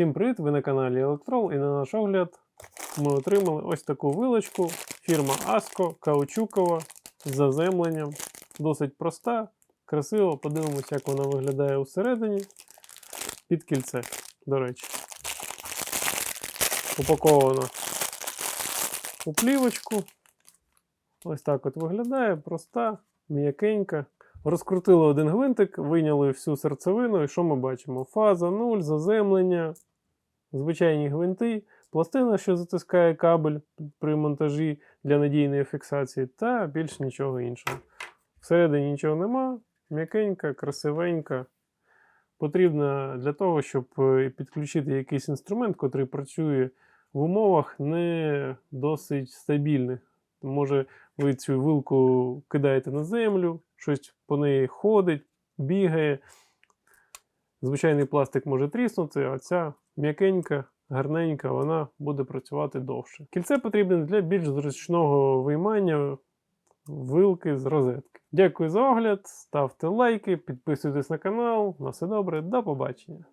Всім привіт! Ви на каналі Електрол і на наш огляд ми отримали ось таку вилочку. Фірма Аско, каучукова з заземленням. Досить проста, красиво. Подивимося, як вона виглядає усередині. Під кільце, до речі. Упакована у плівочку. Ось так от виглядає, проста, м'якенька. Розкрутили один гвинтик, вийняли всю серцевину, і що ми бачимо? Фаза 0, заземлення, звичайні гвинти, пластина, що затискає кабель при монтажі для надійної фіксації, та більш нічого іншого. Всередині нічого нема, м'якенька, красивенька. Потрібна для того, щоб е, підключити якийсь інструмент, який працює в умовах не досить стабільних. Може, ви цю вилку кидаєте на землю, щось по неї ходить, бігає. Звичайний пластик може тріснути, а ця м'якенька, гарненька, вона буде працювати довше. Кільце потрібне для більш зручного виймання вилки з розетки. Дякую за огляд, ставте лайки, підписуйтесь на канал. На все добре, до побачення.